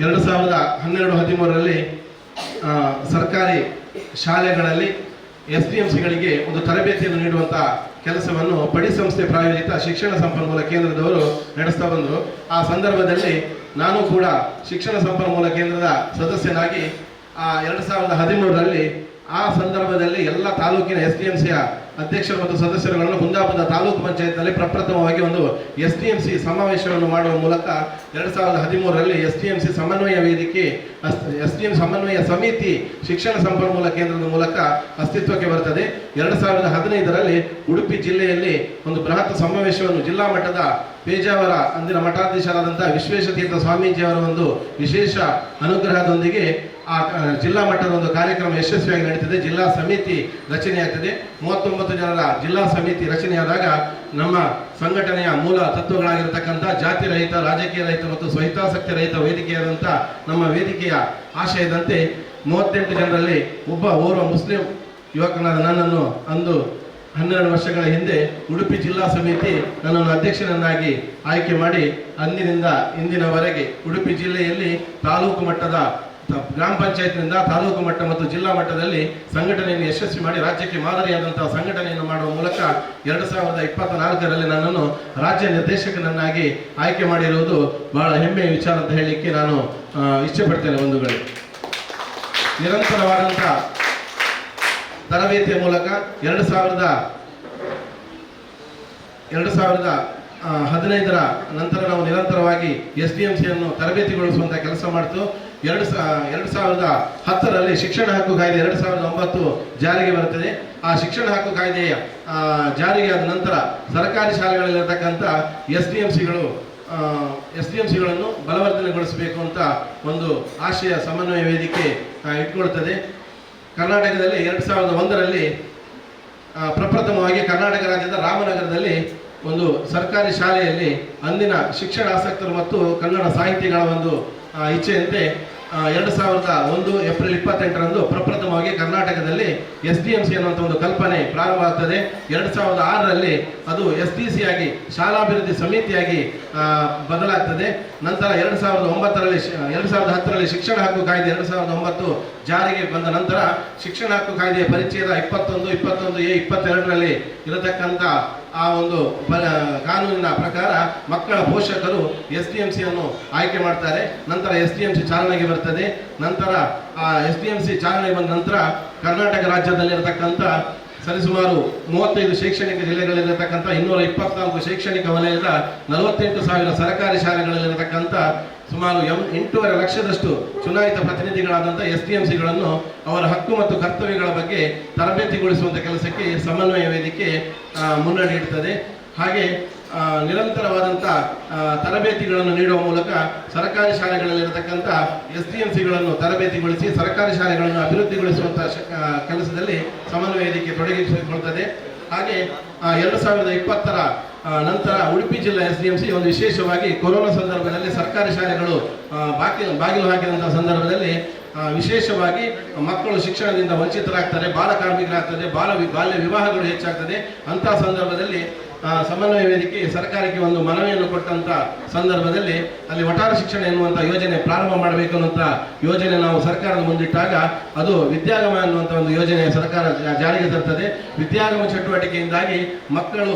ಎರಡು ಸಾವಿರದ ಹನ್ನೆರಡು ಹದಿಮೂರರಲ್ಲಿ ಸರ್ಕಾರಿ ಶಾಲೆಗಳಲ್ಲಿ ಎಸ್ ಡಿ ಎಂ ಸಿಗಳಿಗೆ ಒಂದು ತರಬೇತಿಯನ್ನು ನೀಡುವಂಥ ಕೆಲಸವನ್ನು ಪಡಿ ಸಂಸ್ಥೆ ಪ್ರಾಯೋಜಿತ ಶಿಕ್ಷಣ ಸಂಪನ್ಮೂಲ ಕೇಂದ್ರದವರು ನಡೆಸ್ತಾ ಬಂದರು. ಆ ಸಂದರ್ಭದಲ್ಲಿ ನಾನು ಕೂಡ ಶಿಕ್ಷಣ ಸಂಪನ್ಮೂಲ ಕೇಂದ್ರದ ಸದಸ್ಯನಾಗಿ, ಆ, ಎರಡು ಸಾವಿರದ ಹದಿಮೂರರಲ್ಲಿ ಆ ಸಂದರ್ಭದಲ್ಲಿ ಎಲ್ಲ ತಾಲೂಕಿನ ಎಸ್ ಡಿ ಎಂ ಸಿಯ ಅಧ್ಯಕ್ಷರು ಮತ್ತು ಸದಸ್ಯರುಗಳನ್ನು ಕುಂದಾಪುರದ ತಾಲೂಕು ಪಂಚಾಯತ್ನಲ್ಲಿ ಪ್ರಪ್ರಥಮವಾಗಿ ಒಂದು ಎಸ್ ಟಿ ಎಂ ಸಿ ಸಮಾವೇಶವನ್ನು ಮಾಡುವ ಮೂಲಕ ಎರಡು ಸಾವಿರದ ಹದಿಮೂರರಲ್ಲಿ ಎಸ್ ಟಿ ಎಂ ಸಿ ಸಮನ್ವಯ ವೇದಿಕೆ ಎಸ್ ಟಿ ಎಂ ಸಮನ್ವಯ ಸಮಿತಿ ಶಿಕ್ಷಣ ಸಂಪನ್ಮೂಲ ಕೇಂದ್ರದ ಮೂಲಕ ಅಸ್ತಿತ್ವಕ್ಕೆ ಬರುತ್ತದೆ ಎರಡು ಸಾವಿರದ ಹದಿನೈದರಲ್ಲಿ ಉಡುಪಿ ಜಿಲ್ಲೆಯಲ್ಲಿ ಒಂದು ಬೃಹತ್ ಸಮಾವೇಶವನ್ನು ಜಿಲ್ಲಾ ಮಟ್ಟದ ಪೇಜಾವರ ಅಂದಿನ ಮಠಾಧೀಶರಾದಂಥ ವಿಶ್ವೇಶತೀರ್ಥ ಸ್ವಾಮೀಜಿಯವರ ಒಂದು ವಿಶೇಷ ಅನುಗ್ರಹದೊಂದಿಗೆ ಆ ಜಿಲ್ಲಾ ಮಟ್ಟದ ಒಂದು ಕಾರ್ಯಕ್ರಮ ಯಶಸ್ವಿಯಾಗಿ ನಡೀತದೆ. ಜಿಲ್ಲಾ ಸಮಿತಿ ರಚನೆಯಾಗ್ತದೆ ಮೂವತ್ತೊಂಬತ್ತು ಜನರ ಜಿಲ್ಲಾ ಸಮಿತಿ ರಚನೆಯಾದಾಗ ನಮ್ಮ ಸಂಘಟನೆಯ ಮೂಲ ತತ್ವಗಳಾಗಿರತಕ್ಕಂಥ ಜಾತಿ ರಹಿತ, ರಾಜಕೀಯ ರಹಿತ ಮತ್ತು ಸ್ವಹಿತಾಸಕ್ತಿ ರಹಿತ ವೇದಿಕೆಯಾದಂಥ ನಮ್ಮ ವೇದಿಕೆಯ ಆಶಯದಂತೆ ಮೂವತ್ತೆಂಟು ಜನರಲ್ಲಿ ಒಬ್ಬ ಓರ್ವ ಮುಸ್ಲಿಂ ಯುವಕನಾದ ನನ್ನನ್ನು ಅಂದು ಹನ್ನೆರಡು ವರ್ಷಗಳ ಹಿಂದೆ ಉಡುಪಿ ಜಿಲ್ಲಾ ಸಮಿತಿ ನನ್ನನ್ನು ಅಧ್ಯಕ್ಷನನ್ನಾಗಿ ಆಯ್ಕೆ ಮಾಡಿ ಅಂದಿನಿಂದ ಇಂದಿನವರೆಗೆ ಉಡುಪಿ ಜಿಲ್ಲೆಯಲ್ಲಿ ತಾಲೂಕು ಮಟ್ಟದ ಗ್ರಾಮ ಪಂಚಾಯತ್ನಿಂದ ತಾಲೂಕು ಮಟ್ಟ ಮತ್ತು ಜಿಲ್ಲಾ ಮಟ್ಟದಲ್ಲಿ ಸಂಘಟನೆಯನ್ನು ಯಶಸ್ವಿ ಮಾಡಿ ರಾಜ್ಯಕ್ಕೆ ಮಾದರಿಯಾದಂತಹ ಸಂಘಟನೆಯನ್ನು ಮಾಡುವ ಮೂಲಕ ಎರಡು ಸಾವಿರದ ಇಪ್ಪತ್ತ ನಾಲ್ಕರಲ್ಲಿ ನನ್ನನ್ನು ರಾಜ್ಯ ನಿರ್ದೇಶಕನನ್ನಾಗಿ ಆಯ್ಕೆ ಮಾಡಿರುವುದು ಬಹಳ ಹೆಮ್ಮೆಯ ವಿಚಾರ ಅಂತ ಹೇಳಲಿಕ್ಕೆ ನಾನು ಇಷ್ಟಪಡ್ತೇನೆ ಬಂಧುಗಳೇ. ನಿರಂತರವಾದಂಥ ತರಬೇತಿಯ ಮೂಲಕ ಎರಡು ಸಾವಿರದ ಎರಡು ಸಾವಿರದ ಹದಿನೈದರ ನಂತರ ನಾವು ನಿರಂತರವಾಗಿ ಎಸ್ ಡಿ ಎಂ ಸಿಯನ್ನು ತರಬೇತಿಗೊಳಿಸುವಂಥ ಕೆಲಸ ಮಾಡ್ತು. ಎರಡು ಸಾ, ಎರಡು ಸಾವಿರದ ಹತ್ತರಲ್ಲಿ ಶಿಕ್ಷಣ ಹಕ್ಕು ಕಾಯ್ದೆ ಎರಡು ಸಾವಿರದ ಒಂಬತ್ತು ಜಾರಿಗೆ ಬರುತ್ತದೆ. ಆ ಶಿಕ್ಷಣ ಹಕ್ಕು ಕಾಯ್ದೆಯ ಜಾರಿಗೆ ಆದ ನಂತರ ಸರ್ಕಾರಿ ಶಾಲೆಗಳಲ್ಲಿರತಕ್ಕಂಥ ಎಸ್ ಡಿ ಎಂ ಸಿಗಳು ಎಸ್ ಡಿ ಎಂ ಸಿಗಳನ್ನು ಬಲವರ್ಧನೆಗೊಳಿಸಬೇಕು ಅಂತ ಒಂದು ಆಶಯ, ಸಮನ್ವಯ ವೇದಿಕೆ ಇಟ್ಕೊಳ್ತದೆ. ಕರ್ನಾಟಕದಲ್ಲಿ ಎರಡು ಸಾವಿರದ ಒಂದರಲ್ಲಿ ಪ್ರಪ್ರಥಮವಾಗಿ ಕರ್ನಾಟಕ ರಾಜ್ಯದ ರಾಮನಗರದಲ್ಲಿ ಒಂದು ಸರ್ಕಾರಿ ಶಾಲೆಯಲ್ಲಿ ಅಂದಿನ ಶಿಕ್ಷಣ ಆಸಕ್ತರು ಮತ್ತು ಕನ್ನಡ ಸಾಹಿತಿಗಳ ಒಂದು ಇಚ್ಛೆಯಂತೆ ಎರಡು ಸಾವಿರದ ಒಂದು ಏಪ್ರಿಲ್ ಇಪ್ಪತ್ತೆಂಟರಂದು ಪ್ರಪ್ರಥಮವಾಗಿ ಕರ್ನಾಟಕದಲ್ಲಿ ಎಸ್ ಡಿ ಎಂ ಸಿ ಅನ್ನುವಂಥ ಒಂದು ಕಲ್ಪನೆ ಪ್ರಾರಂಭ ಆಗ್ತದೆ. ಎರಡು ಸಾವಿರದ ಆರರಲ್ಲಿ ಅದು ಎಸ್ ಡಿ ಸಿ ಆಗಿ ಶಾಲಾಭಿವೃದ್ಧಿ ಸಮಿತಿಯಾಗಿ ಬದಲಾಗ್ತದೆ. ನಂತರ ಎರಡು ಸಾವಿರದ ಒಂಬತ್ತರಲ್ಲಿ ಎರಡು ಸಾವಿರದ ಹತ್ತರಲ್ಲಿ ಶಿಕ್ಷಣ ಹಕ್ಕು ಕಾಯ್ದೆ ಎರಡು ಸಾವಿರದ ಒಂಬತ್ತು ಜಾರಿಗೆ ಬಂದ ನಂತರ ಶಿಕ್ಷಣ ಹಕ್ಕು ಕಾಯ್ದೆಯ ಪರಿಚಯದ ಇಪ್ಪತ್ತೊಂದು ಇಪ್ಪತ್ತೊಂದು ಎ ಇಪ್ಪತ್ತೆರಡರಲ್ಲಿ ಇರತಕ್ಕಂಥ ಆ ಒಂದು ಕಾನೂನಿನ ಪ್ರಕಾರ ಮಕ್ಕಳ ಪೋಷಕರು ಎಸ್ ಡಿ ಎಂ ಸಿಯನ್ನು ಆಯ್ಕೆ ಮಾಡ್ತಾರೆ. ನಂತರ ಎಸ್ ಡಿ ಎಂ ಸಿ ಚಾಲನೆಗೆ ಬರ್ತದೆ. ನಂತರ ಆ ಎಸ್ ಡಿ ಎಂ ಸಿ ಚಾಲನೆಗೆ ಬಂದ ನಂತರ ಕರ್ನಾಟಕ ರಾಜ್ಯದಲ್ಲಿರತಕ್ಕಂಥ ಸರಿಸುಮಾರು ಮೂವತ್ತೈದು ಶೈಕ್ಷಣಿಕ ಜಿಲ್ಲೆಗಳಲ್ಲಿರತಕ್ಕಂಥ ಇನ್ನೂರ ಇಪ್ಪತ್ನಾಲ್ಕು ಶೈಕ್ಷಣಿಕ ವಲಯದ ನಲವತ್ತೆಂಟು ಸಾವಿರ ಸರ್ಕಾರಿ ಶಾಲೆಗಳಲ್ಲಿರತಕ್ಕಂಥ ಸುಮಾರು ಎಂ ಎಂಟೂವರೆ ಲಕ್ಷದಷ್ಟು ಚುನಾಯಿತ ಪ್ರತಿನಿಧಿಗಳಾದಂಥ ಎಸ್ ಡಿ ಎಂ ಸಿಗಳನ್ನು ಅವರ ಹಕ್ಕು ಮತ್ತು ಕರ್ತವ್ಯಗಳ ಬಗ್ಗೆ ತರಬೇತಿಗೊಳಿಸುವಂಥ ಕೆಲಸಕ್ಕೆ ಸಮನ್ವಯ ವೇದಿಕೆ ಮುನ್ನಡೆ ಇಡ್ತದೆ ಹಾಗೆ ನಿರಂತರವಾದಂಥ ತರಬೇತಿಗಳನ್ನು ನೀಡುವ ಮೂಲಕ ಸರ್ಕಾರಿ ಶಾಲೆಗಳಲ್ಲಿರತಕ್ಕಂಥ ಎಸ್ ಡಿ ಎಂ ಸಿಗಳನ್ನು ತರಬೇತಿಗೊಳಿಸಿ ಸರ್ಕಾರಿ ಶಾಲೆಗಳನ್ನು ಅಭಿವೃದ್ಧಿಗೊಳಿಸುವಂಥ ಕೆಲಸದಲ್ಲಿ ಸಮನ್ವಯ ವೇದಿಕೆ ತೊಡಗಿಸಿಕೊಳ್ತದೆ ಹಾಗೆ ಎರಡು ಸಾವಿರದ ಇಪ್ಪತ್ತರ ನಂತರ ಉಡುಪಿ ಜಿಲ್ಲಾ ಎಸ್ ಡಿ ಎಂ ಸಿ ಒಂದು ವಿಶೇಷವಾಗಿ ಕೊರೋನಾ ಸಂದರ್ಭದಲ್ಲಿ ಸರ್ಕಾರಿ ಶಾಲೆಗಳು ಬಾಕಿ, ಬಾಗಿಲು ಹಾಕಿದಂಥ ಸಂದರ್ಭದಲ್ಲಿ ವಿಶೇಷವಾಗಿ ಮಕ್ಕಳು ಶಿಕ್ಷಣದಿಂದ ವಂಚಿತರಾಗ್ತಾರೆ ಬಾಲ ಕಾರ್ಮಿಕರಾಗ್ತದೆ ಬಾಲ, ಬಾಲ್ಯ ವಿವಾಹಗಳು ಹೆಚ್ಚಾಗ್ತದೆ. ಅಂತಹ ಸಂದರ್ಭದಲ್ಲಿ ಸಮನ್ವಯ ವೇದಿಕೆ ಸರ್ಕಾರಕ್ಕೆ ಒಂದು ಮನವಿಯನ್ನು ಕೊಟ್ಟಂತ ಸಂದರ್ಭದಲ್ಲಿ ಅಲ್ಲಿ ಒಟ್ಟಾರೆ ಶಿಕ್ಷಣ ಎನ್ನುವಂಥ ಯೋಜನೆ ಪ್ರಾರಂಭ ಮಾಡಬೇಕು ಅನ್ನುವಂಥ ಯೋಜನೆ ನಾವು ಸರ್ಕಾರದ ಮುಂದಿಟ್ಟಾಗ ಅದು ವಿದ್ಯಾಗಮ ಅನ್ನುವಂಥ ಒಂದು ಯೋಜನೆ ಸರ್ಕಾರ ಜಾರಿಗೆ ತರ್ತದೆ. ವಿದ್ಯಾಗಮ ಚಟುವಟಿಕೆಯಿಂದಾಗಿ ಮಕ್ಕಳು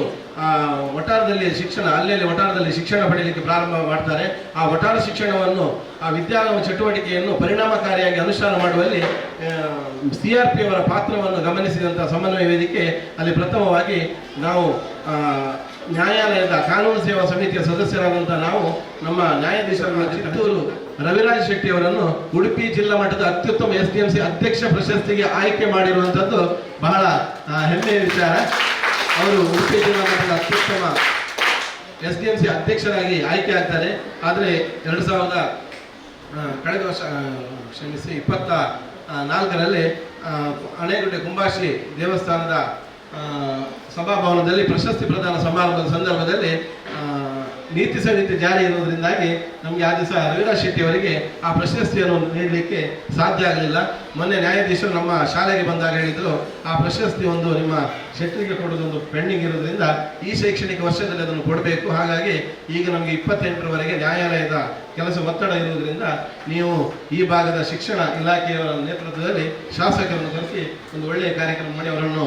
ಒಟ್ಟಾರದಲ್ಲಿ ಶಿಕ್ಷಣ, ಅಲ್ಲಲ್ಲಿ ಒಟ್ಟಾರದಲ್ಲಿ ಶಿಕ್ಷಣ ಪಡೆಯಲಿಕ್ಕೆ ಪ್ರಾರಂಭ ಮಾಡ್ತಾರೆ. ಆ ಒಟ್ಟಾರ ಶಿಕ್ಷಣವನ್ನು, ಆ ವಿದ್ಯಾಗಮ ಚಟುವಟಿಕೆಯನ್ನು ಪರಿಣಾಮಕಾರಿಯಾಗಿ ಅನುಷ್ಠಾನ ಮಾಡುವಲ್ಲಿ ಸಿ ಆರ್ ಪಿ ಅವರ ಪಾತ್ರವನ್ನು ಗಮನಿಸಿದಂಥ ಸಮನ್ವಯ ವೇದಿಕೆ ಅಲ್ಲಿ ಪ್ರಥಮವಾಗಿ ನಾವು ನ್ಯಾಯಾಲಯದ ಕಾನೂನು ಸೇವಾ ಸಮಿತಿಯ ಸದಸ್ಯರಾದಂಥ ನಾವು ನಮ್ಮ ನ್ಯಾಯಾಧೀಶರಾದ ಚಿತ್ತೂರು ರವಿರಾಜ್ ಶೆಟ್ಟಿ ಅವರನ್ನು ಉಡುಪಿ ಜಿಲ್ಲಾ ಮಟ್ಟದ ಅತ್ಯುತ್ತಮ ಎಸ್ ಡಿ ಎಂ ಸಿ ಅಧ್ಯಕ್ಷ ಪ್ರಶಸ್ತಿಗೆ ಆಯ್ಕೆ ಮಾಡಿರುವಂಥದ್ದು ಬಹಳ ಹೆಮ್ಮೆಯ ವಿಚಾರ. ಅವರು ಉಡುಪಿ ಜಿಲ್ಲಾ ಮಟ್ಟದ ಅತ್ಯುತ್ತಮ ಎಸ್ ಡಿ ಎಂ ಸಿ ಅಧ್ಯಕ್ಷರಾಗಿ ಆಯ್ಕೆ ಆಗ್ತಾರೆ. ಆದರೆ ಎರಡು ಸಾವಿರದ ಕಳೆದ ವರ್ಷ ಕ್ಷಮಿಸಿ ಇಪ್ಪತ್ತ ನಾಲ್ಕರಲ್ಲಿ ಅಣೆಗುಡ್ಡೆ ಕುಂಬಾಶ್ರೀ ದೇವಸ್ಥಾನದ ಸಭಾಭವನದಲ್ಲಿ ಪ್ರಶಸ್ತಿ ಪ್ರದಾನ ಸಮಾರಂಭದ ಸಂದರ್ಭದಲ್ಲಿ ನೀತಿ ಸಂಹಿತೆ ಜಾರಿ ಇರುವುದರಿಂದಾಗಿ ನಮಗೆ ಆ ದಿವಸ ರವಿರಾಜ್ ಶೆಟ್ಟಿ ಅವರಿಗೆ ಆ ಪ್ರಶಸ್ತಿಯನ್ನು ನೀಡಲಿಕ್ಕೆ ಸಾಧ್ಯ ಆಗಲಿಲ್ಲ. ಮೊನ್ನೆ ನ್ಯಾಯಾಧೀಶರು ನಮ್ಮ ಶಾಲೆಗೆ ಬಂದಾಗ ಹೇಳಿದರು, ಆ ಪ್ರಶಸ್ತಿ ಒಂದು ನಿಮ್ಮ ಶೆಟ್ಟಿಗೆ ಕೊಡೋದೊಂದು ಪೆಂಡಿಂಗ್ ಇರೋದ್ರಿಂದ ಈ ಶೈಕ್ಷಣಿಕ ವರ್ಷದಲ್ಲಿ ಅದನ್ನು ಕೊಡಬೇಕು. ಹಾಗಾಗಿ ಈಗ ನಮಗೆ ಇಪ್ಪತ್ತೆಂಟರವರೆಗೆ ನ್ಯಾಯಾಲಯದ ಕೆಲಸ ಒತ್ತಡ ಇರುವುದರಿಂದ ನೀವು ಈ ಭಾಗದ ಶಿಕ್ಷಣ ಇಲಾಖೆಯವರ ನೇತೃತ್ವದಲ್ಲಿ ಶಾಸಕರನ್ನು ಕರೆಸಿ ಒಂದು ಒಳ್ಳೆಯ ಕಾರ್ಯಕ್ರಮ ಮಾಡಿ ಅವರನ್ನು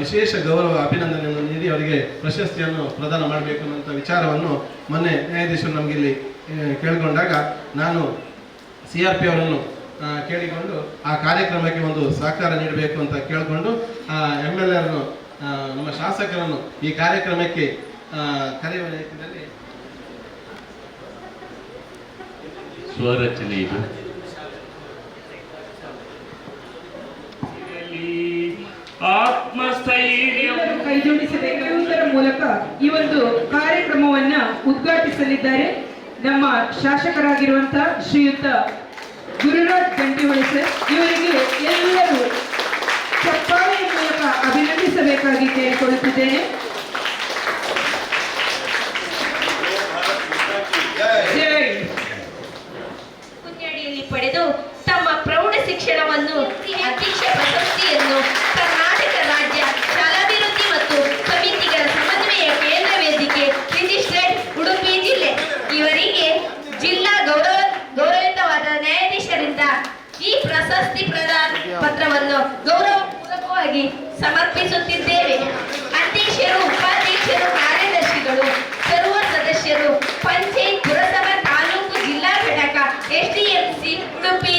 ವಿಶೇಷ ಗೌರವ ಅಭಿನಂದನೆಯನ್ನು ನೀಡಿ ಅವರಿಗೆ ಪ್ರಶಸ್ತಿಯನ್ನು ಪ್ರದಾನ ಮಾಡಬೇಕು ಅನ್ನುವಂಥ ವಿಚಾರವನ್ನು ಮೊನ್ನೆ ನ್ಯಾಯಾಧೀಶರು ನಮಗೆ ಇಲ್ಲಿ ಕೇಳಿಕೊಂಡಾಗ ನಾನು ಸಿ ಆರ್ ಪಿ ಅವರನ್ನು ಆ, ಕೇಳಿಕೊಂಡು ಆ ಕಾರ್ಯಕ್ರಮಕ್ಕೆ ಒಂದು ಸಹಕಾರ ನೀಡಬೇಕು ಅಂತ ಕೇಳಿಕೊಂಡು ಎಂ ಎಲ್ ಎರನ್ನು ನಮ್ಮ ಶಾಸಕರನ್ನು ಈ ಕಾರ್ಯಕ್ರಮಕ್ಕೆ ಆ, ಕರೆಯುವ ನಿಟ್ಟಿನಲ್ಲಿ ಸ್ವರಚನೆ ಇದು. ಎಲ್ಲರೂ ಮೂಲಕ ಈ ಒಂದು ಕಾರ್ಯಕ್ರಮವನ್ನ ಉದ್ಘಾಟಿಸಲಿದ್ದಾರೆ. ನಮ್ಮ ಶಾಸಕರಾಗಿರುವಂತಹ ಶ್ರೀಯುತ ಗುರುರಾಜ್ ಗಂಟಿಹೊಳಿ ಸರ್ ಇವರಿಗೆ ಎಲ್ಲರೂ ಚಪ್ಪಾಳೆಯ ಮೂಲಕ ಅಭಿನಂದಿಸಬೇಕಾಗಿ ಕೇಳಿಕೊಳ್ಳುತ್ತಿದ್ದೇನೆ. ಗೌರವಪೂರ್ವಕವಾಗಿ ಸಮರ್ಪಿಸುತ್ತಿದ್ದೇವೆ. ಅಧ್ಯಕ್ಷರು ಉಪಾಧ್ಯಕ್ಷರು ಕಾರ್ಯದರ್ಶಿಗಳು ಸರ್ವ ಸದಸ್ಯರು ಪಂಚಾಯತ್ ಪುರಸಭಾ ತಾಲೂಕು ಜಿಲ್ಲಾ ಘಟಕ ಎಸ್ಡಿಎಂಸಿ ಉಡುಪಿ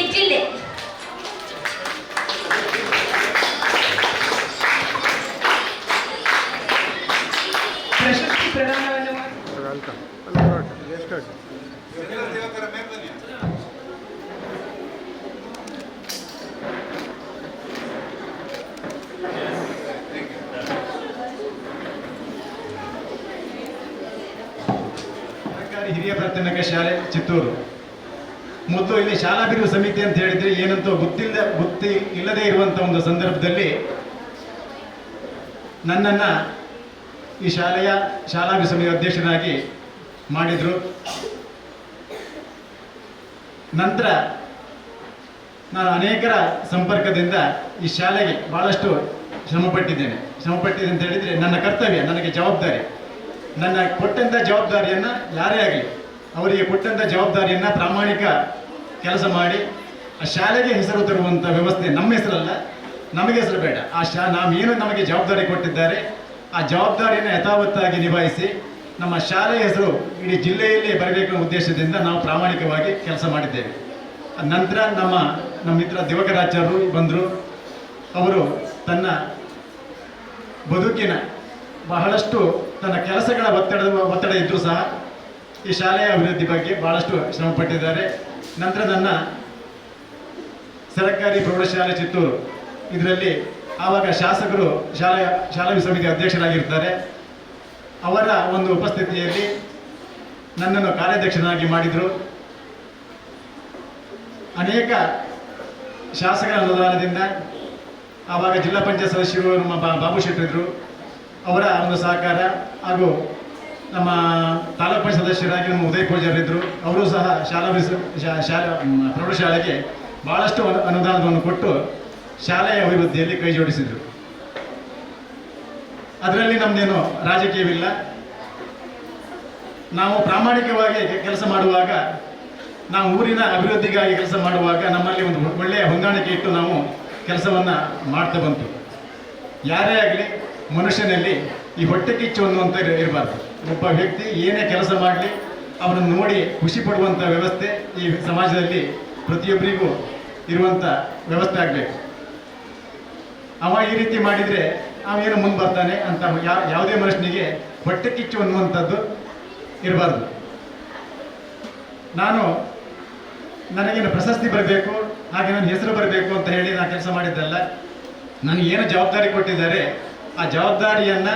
ಏನಂತ ಗೊತ್ತಿಲ್ಲದ ಗೊತ್ತಿ ಇಲ್ಲದೆ ಇರುವಂಥ ಒಂದು ಸಂದರ್ಭದಲ್ಲಿ ನನ್ನನ್ನ ಈ ಶಾಲೆಯ ಶಾಲಾ ಸಮಿತಿ ಅಧ್ಯಕ್ಷನಾಗಿ ಮಾಡಿದ್ರು. ನಂತರ ನಾನು ಅನೇಕರ ಸಂಪರ್ಕದಿಂದ ಈ ಶಾಲೆಗೆ ಬಹಳಷ್ಟು ಶ್ರಮಪಟ್ಟಿದ್ದೇನೆ. ಶ್ರಮಪಟ್ಟಿದೆ ಅಂತ ಹೇಳಿದ್ರೆ ನನ್ನ ಕರ್ತವ್ಯ, ನನಗೆ ಜವಾಬ್ದಾರಿ. ನನ್ನ ಕೊಟ್ಟಂಥ ಜವಾಬ್ದಾರಿಯನ್ನ ಯಾರೇ ಆಗಲಿ, ಅವರಿಗೆ ಕೊಟ್ಟಂಥ ಜವಾಬ್ದಾರಿಯನ್ನ ಪ್ರಾಮಾಣಿಕ ಕೆಲಸ ಮಾಡಿ ಆ ಶಾಲೆಗೆ ಹೆಸರು ತರುವಂತ ವ್ಯವಸ್ಥೆ ನಮ್ಮ ಹೆಸರಲ್ಲ, ನಮಗೆ ಹೆಸರು ಬೇಡ. ಆ ಶಾ, ನಾವೇನು ನಮಗೆ ಜವಾಬ್ದಾರಿ ಕೊಟ್ಟಿದ್ದಾರೆ, ಆ ಜವಾಬ್ದಾರಿಯನ್ನು ಯಥಾವತ್ತಾಗಿ ನಿಭಾಯಿಸಿ ನಮ್ಮ ಶಾಲೆಯ ಹೆಸರು ಇಡೀ ಜಿಲ್ಲೆಯಲ್ಲಿ ಬರಬೇಕು ಉದ್ದೇಶದಿಂದ ನಾವು ಪ್ರಾಮಾಣಿಕವಾಗಿ ಕೆಲಸ ಮಾಡಿದ್ದೇವೆ. ನಂತರ ನಮ್ಮ ನಮ್ಮ ಮಿತ್ರ ದಿವಕರಾಚಾರ್ಯರು ಬಂದರು. ಅವರು ತನ್ನ ಬದುಕಿನ ಬಹಳಷ್ಟು ತನ್ನ ಕೆಲಸಗಳ ಒತ್ತಡ ಒತ್ತಡ ಇದ್ದರೂ ಸಹ ಈ ಶಾಲೆಯ ಅಭಿವೃದ್ಧಿ ಬಗ್ಗೆ ಭಾಳಷ್ಟು ಶ್ರಮಪಟ್ಟಿದ್ದಾರೆ. ನಂತರ ನನ್ನ ಸರ್ಕಾರಿ ಪ್ರೌಢಶಾಲೆ ಚಿತ್ತೂರು. ಇದರಲ್ಲಿ ಆವಾಗ ಶಾಸಕರು ಶಾಲೆಯ ಶಾಲಾ ಸಮಿತಿ ಅಧ್ಯಕ್ಷರಾಗಿರ್ತಾರೆ. ಅವರ ಒಂದು ಉಪಸ್ಥಿತಿಯಲ್ಲಿ ನನ್ನನ್ನು ಕಾರ್ಯಾಧ್ಯಕ್ಷನಾಗಿ ಮಾಡಿದರು. ಅನೇಕ ಶಾಸಕರ ಅನುದಾನದಿಂದ ಆವಾಗ ಜಿಲ್ಲಾ ಪಂಚಾಯತ್ ಸದಸ್ಯರು ನಮ್ಮ ಬಾಬು ಶೆಟ್ಟಿದ್ರು. ಅವರ ಒಂದು ಸಹಕಾರ ಹಾಗೂ ನಮ್ಮ ತಾಲೂಕು ಸದಸ್ಯರಾಗಿ ನಮ್ಮ ಉದಯ್ ಪೂಜಾರಿದ್ದರು ಅವರು ಸಹ ಶಾಲಾ ಶಾಲಾ, ಪ್ರೌಢಶಾಲೆಗೆ ಅನು- ಅನುದಾನವನ್ನು ಕೊಟ್ಟು ಶಾಲೆಯ ಅಭಿವೃದ್ಧಿಯಲ್ಲಿ ಕೈ ಜೋಡಿಸಿದರು. ಅದರಲ್ಲಿ ನಮ್ಮದೇನು ರಾಜಕೀಯವಿಲ್ಲ. ನಾವು ಪ್ರಾಮಾಣಿಕವಾಗಿ ಕೆಲಸ ಮಾಡುವಾಗ, ನಾವು ಊರಿನ ಅಭಿವೃದ್ಧಿಗಾಗಿ ಕೆಲಸ ಮಾಡುವಾಗ ನಮ್ಮಲ್ಲಿ ಒಂದು ಒಳ್ಳೆಯ ಹೊಂದಾಣಿಕೆ ಇಟ್ಟು ನಾವು ಕೆಲಸವನ್ನು ಮಾಡ್ತಾ ಬಂತು. ಯಾರೇ ಆಗಲಿ ಮನುಷ್ಯನಲ್ಲಿ ಈ ಹೊಟ್ಟೆ ಕಿಚ್ಚು ಅನ್ನುವಂಥ ಇರಬಾರ್ದು. ಒಬ್ಬ ವ್ಯಕ್ತಿ ಏನೇ ಕೆಲಸ ಮಾಡಲಿ ಅವರನ್ನು ನೋಡಿ ಖುಷಿ ಪಡುವಂಥ ವ್ಯವಸ್ಥೆ ಈ ಸಮಾಜದಲ್ಲಿ ಪ್ರತಿಯೊಬ್ಬರಿಗೂ ಇರುವಂಥ ವ್ಯವಸ್ಥೆ ಆಗಬೇಕು. ಅವ ಈ ರೀತಿ ಮಾಡಿದರೆ ಅವೇನು ಮುಂದೆ ಬರ್ತಾನೆ ಅಂತ ಯಾವುದೇ ಮನುಷ್ಯನಿಗೆ ಹೊಟ್ಟೆ ಕಿಚ್ಚು ಅನ್ನುವಂಥದ್ದು ಇರಬಾರ್ದು. ನಾನು ನನಗೇನು ಪ್ರಶಸ್ತಿ ಬರಬೇಕು, ಹಾಗೆ ನನ್ನ ಹೆಸರು ಬರಬೇಕು ಅಂತ ಹೇಳಿ ನಾನು ಕೆಲಸ ಮಾಡಿದ್ದಲ್ಲ, ನನಗೆ ಏನು ಜವಾಬ್ದಾರಿ ಕೊಟ್ಟಿದ್ದಾರೆ, ಆ ಜವಾಬ್ದಾರಿಯನ್ನು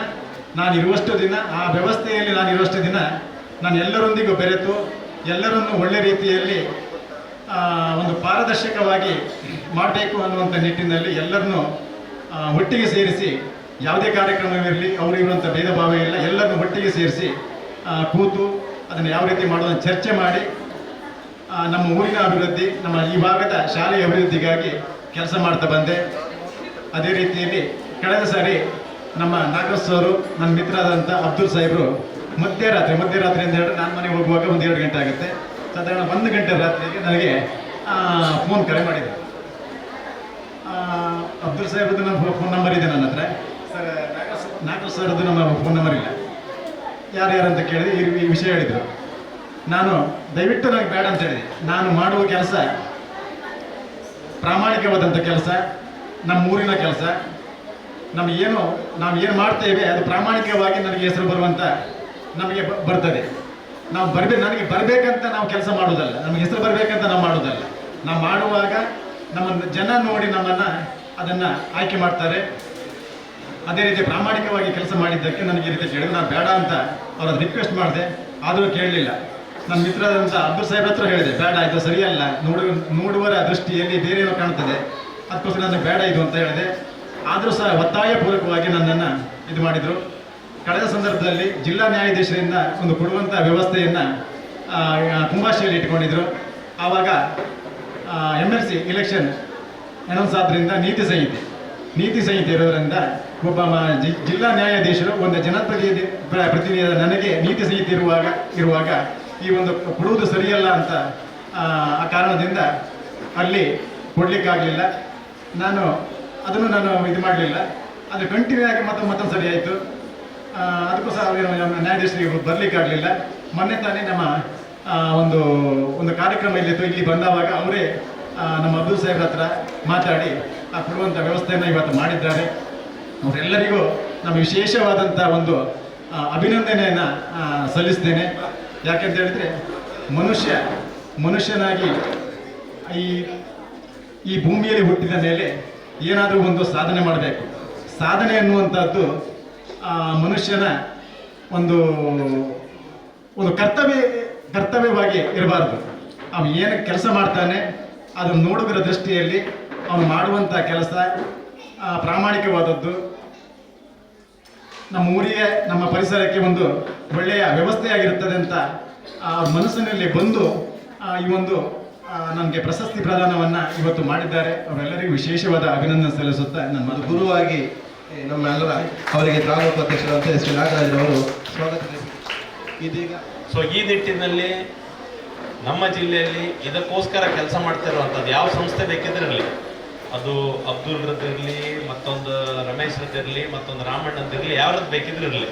ನಾನು ಇರುವಷ್ಟು ದಿನ, ಆ ವ್ಯವಸ್ಥೆಯಲ್ಲಿ ನಾನು ಇರುವಷ್ಟು ದಿನ ನಾನು ಎಲ್ಲರೊಂದಿಗೂ ಬೆರೆತು, ಎಲ್ಲರನ್ನು ಒಳ್ಳೆ ರೀತಿಯಲ್ಲಿ ಒಂದು ಪಾರದರ್ಶಕವಾಗಿ ಮಾಡಬೇಕು ಅನ್ನುವಂಥ ನಿಟ್ಟಿನಲ್ಲಿ ಎಲ್ಲರನ್ನು ಒಟ್ಟಿಗೆ ಸೇರಿಸಿ ಯಾವುದೇ ಕಾರ್ಯಕ್ರಮವಿರಲಿ ಅವರಿರುವಂಥ ಭೇದ ಭಾವ ಇಲ್ಲ, ಎಲ್ಲರನ್ನು ಒಟ್ಟಿಗೆ ಸೇರಿಸಿ ಕೂತು ಅದನ್ನು ಯಾವ ರೀತಿ ಮಾಡೋದನ್ನು ಚರ್ಚೆ ಮಾಡಿ ನಮ್ಮ ಊರಿನ ಅಭಿವೃದ್ಧಿ, ನಮ್ಮ ಈ ಭಾಗದ ಶಾಲೆಯ ಅಭಿವೃದ್ಧಿಗಾಗಿ ಕೆಲಸ ಮಾಡ್ತಾ ಬಂದೆ. ಅದೇ ರೀತಿಯಲ್ಲಿ ಕಳೆದ ಸಾರಿ ನಮ್ಮ ನಾಗಸ್ ಅವರು ನನ್ನ ಮಿತ್ರರಾದಂಥ ಅಬ್ದುಲ್ ಸಾಹೇಬರು ಮಧ್ಯರಾತ್ರಿ ಮಧ್ಯರಾತ್ರಿ ಅಂತ ಹೇಳಿದ್ರೆ ನಾನು ಮನೆಗೆ ಹೋಗುವಾಗ ಒಂದು ಎರಡು ಗಂಟೆ ಆಗುತ್ತೆ. ಸಾಧಾರಣ ಒಂದು ಗಂಟೆ ರಾತ್ರಿಗೆ ನನಗೆ ಫೋನ್ ಕರೆ ಮಾಡಿದ್ರು. ಅಬ್ದುಲ್ ಸಾಹೇಬ್ದು ನನ್ನ ಫೋನ್ ನಂಬರ್ ಇದೆ ನನ್ನ ಹತ್ರ. ಸರ್ ನಾಗರಾಜ್ ಸರ್ದು ನಮ್ಮ ಫೋನ್ ನಂಬರ್ ಇಲ್ಲ. ಯಾರು ಯಾರು ಅಂತ ಕೇಳಿದೆ, ಈ ವಿಷಯ ಹೇಳಿದರು. ನಾನು ದಯವಿಟ್ಟು ನನಗೆ ಬೇಡ ಅಂತ ಹೇಳಿದೆ. ನಾನು ಮಾಡುವ ಕೆಲಸ ಪ್ರಾಮಾಣಿಕವಾದಂಥ ಕೆಲಸ, ನಮ್ಮ ಊರಿನ ಕೆಲಸ. ನಮ್ಮ ಏನು, ನಾವು ಏನು ಮಾಡ್ತೇವೆ, ಅದು ಪ್ರಾಮಾಣಿಕವಾಗಿ ನನಗೆ ಹೆಸರು ಬರುವಂಥ ನಮಗೆ ಬರ್ತದೆ. ನಾವು ಬರ್ಬೇಕು ನನಗೆ ಬರಬೇಕಂತ ನಾವು ಕೆಲಸ ಮಾಡೋದಲ್ಲ ನಮಗೆ ಹೆಸರು ಬರಬೇಕಂತ ನಾವು ಮಾಡೋದಲ್ಲ ನಾವು ಮಾಡುವಾಗ ನಮ್ಮ ಜನ ನೋಡಿ ನಮ್ಮನ್ನು ಅದನ್ನು ಆಯ್ಕೆ ಮಾಡ್ತಾರೆ. ಅದೇ ರೀತಿ ಪ್ರಾಮಾಣಿಕವಾಗಿ ಕೆಲಸ ಮಾಡಿದ್ದಕ್ಕೆ ನನಗೆ ಈ ರೀತಿ ಕೇಳಿದ್ರು ನಾನು ಬೇಡ ಅಂತ ಅವ್ರನ್ನ ರಿಕ್ವೆಸ್ಟ್ ಮಾಡಿದೆ. ಆದರೂ ಕೇಳಲಿಲ್ಲ. ನನ್ನ ಮಿತ್ರರಾದಂಥ ಅಬ್ದುಲ್ ಸಾಹೇಬ್ ಹತ್ರ ಹೇಳಿದೆ, ಬೇಡ, ಇದು ಸರಿಯಲ್ಲ. ನೋಡು ನೋಡುವರ ದೃಷ್ಟಿಯಲ್ಲಿ ಬೇರೆ ಏನೋ ಕಾಣ್ತದೆ. ಅದಕ್ಕೋಸ್ಕರ ನನಗೆ ಬೇಡ ಇದು ಅಂತ ಹೇಳಿದೆ. ಆದರೂ ಸಹ ಒತ್ತಾಯಪೂರ್ವಕವಾಗಿ ನನ್ನನ್ನು ಇದು ಮಾಡಿದರು. ಕಳೆದ ಸಂದರ್ಭದಲ್ಲಿ ಜಿಲ್ಲಾ ನ್ಯಾಯಾಧೀಶರಿಂದ ಒಂದು ಕೊಡುವಂಥ ವ್ಯವಸ್ಥೆಯನ್ನು ಕುಂಭಾಶಿಯಲ್ಲಿ ಇಟ್ಕೊಂಡಿದ್ರು. ಆವಾಗ M L C election announce ಆದ್ದರಿಂದ ನೀತಿ ಸಂಹಿತೆ ನೀತಿ ಸಂಹಿತೆ ಇರೋದರಿಂದ ಒಬ್ಬ ಜಿಲ್ಲಾ ನ್ಯಾಯಾಧೀಶರು ಒಂದು ಜನಪ್ರತಿನಿಧಿ ಪ್ರ- ಪ್ರತಿನಿಧಿಯಾದ ನನಗೆ ನೀತಿ ಸಂಹಿತೆ ಇರುವಾಗ ಇರುವಾಗ ಈ ಒಂದು ಕೊಡುವುದು ಸರಿಯಲ್ಲ ಅಂತ ಆ, ಆ ಕಾರಣದಿಂದ ಅಲ್ಲಿ ಕೊಡಲಿಕ್ಕಾಗಲಿಲ್ಲ. ನಾನು ಅದನ್ನು ನಾನು ಇದು ಮಾಡಲಿಲ್ಲ. ಅದು ಕಂಟಿನ್ಯೂ ಆಗಿ ಮತ್ತೆ ಮತ್ತೊಂದು ಸರಿ ಆಯಿತು. ಅದಕ್ಕೋಸ್ಕರ ಸಹ ನಮ್ಮ ನ್ಯಾಯಾಧೀಶರಿಗೆ ಬರಲಿಕ್ಕಾಗಲಿಲ್ಲ. ಮೊನ್ನೆ ತಾನೇ ನಮ್ಮ ಒಂದು ಒಂದು ಕಾರ್ಯಕ್ರಮ ಇಲ್ಲಿತ್ತು. ಇಲ್ಲಿ ಬಂದವಾಗ ಅವರೇ ನಮ್ಮ ಅಬ್ದುಲ್ ಸಾಹೇಬ್ ಹತ್ರ ಮಾತಾಡಿ ಆ ಕೊಡುವಂಥ ವ್ಯವಸ್ಥೆಯನ್ನು ಇವತ್ತು ಮಾಡಿದ್ದಾರೆ. ಅವರೆಲ್ಲರಿಗೂ ನಮ್ಮ ವಿಶೇಷವಾದಂಥ ಒಂದು ಅಭಿನಂದನೆಯನ್ನು ಸಲ್ಲಿಸ್ತೇನೆ. ಯಾಕೆಂತ ಹೇಳಿದರೆ, ಮನುಷ್ಯ, ಮನುಷ್ಯನಾಗಿ ಈ ಈ ಭೂಮಿಯಲ್ಲಿ ಹುಟ್ಟಿದ ಮೇಲೆ ಏನಾದರೂ ಒಂದು ಸಾಧನೆ ಮಾಡಬೇಕು. ಸಾಧನೆ ಅನ್ನುವಂಥದ್ದು ಮನುಷ್ಯನ ಒಂದು ಒಂದು ಕರ್ತವ್ಯ ಕರ್ತವ್ಯವಾಗಿ ಇರಬಾರ್ದು. ಅವನು ಏನು ಕೆಲಸ ಮಾಡ್ತಾನೆ ಅದನ್ನು ನೋಡುಗರ ದೃಷ್ಟಿಯಲ್ಲಿ ಅವನು ಮಾಡುವಂಥ ಕೆಲಸ ಆ, ಪ್ರಾಮಾಣಿಕವಾದದ್ದು. ನಮ್ಮ ಊರಿಗೆ ನಮ್ಮ ಪರಿಸರಕ್ಕೆ ಒಂದು ಒಳ್ಳೆಯ ವ್ಯವಸ್ಥೆಯಾಗಿರುತ್ತದೆ ಅಂತ ಆ ಮನಸ್ಸಿನಲ್ಲಿ ಬಂದು ಈ ಒಂದು ನನಗೆ ಪ್ರಶಸ್ತಿ ಪ್ರದಾನವನ್ನು ಇವತ್ತು ಮಾಡಿದ್ದಾರೆ. ಅವರೆಲ್ಲರಿಗೂ ವಿಶೇಷವಾದ ಅಭಿನಂದನೆ ಸಲ್ಲಿಸುತ್ತಾ ನನ್ನ ಗುರುವಾಗಿ ನಮ್ಮೆಲ್ಲರ ಅವರಿಗೆ ತಾಲೂಕು ಅಧ್ಯಕ್ಷರಂತೆ ಶ್ರೀ ನಾಗರಾಜರವರು ಸ್ವಾಗತ ಇದೀಗ ಸೊ ಈ ನಿಟ್ಟಿನಲ್ಲಿ ನಮ್ಮ ಜಿಲ್ಲೆಯಲ್ಲಿ ಇದಕ್ಕೋಸ್ಕರ ಕೆಲಸ ಮಾಡ್ತಾ ಇರುವಂಥದ್ದು ಯಾವ ಸಂಸ್ಥೆ ಬೇಕಿದ್ರಿರಲಿ ಅದು ಅಬ್ದುಲ್ ಇರಲಿ, ಮತ್ತೊಂದು ರಮೇಶ್ ಇರಲಿ, ಮತ್ತೊಂದು ರಾಮಣ್ಣದಿರಲಿ ಯಾವ್ದು ಬೇಕಿದ್ರಿರಲಿ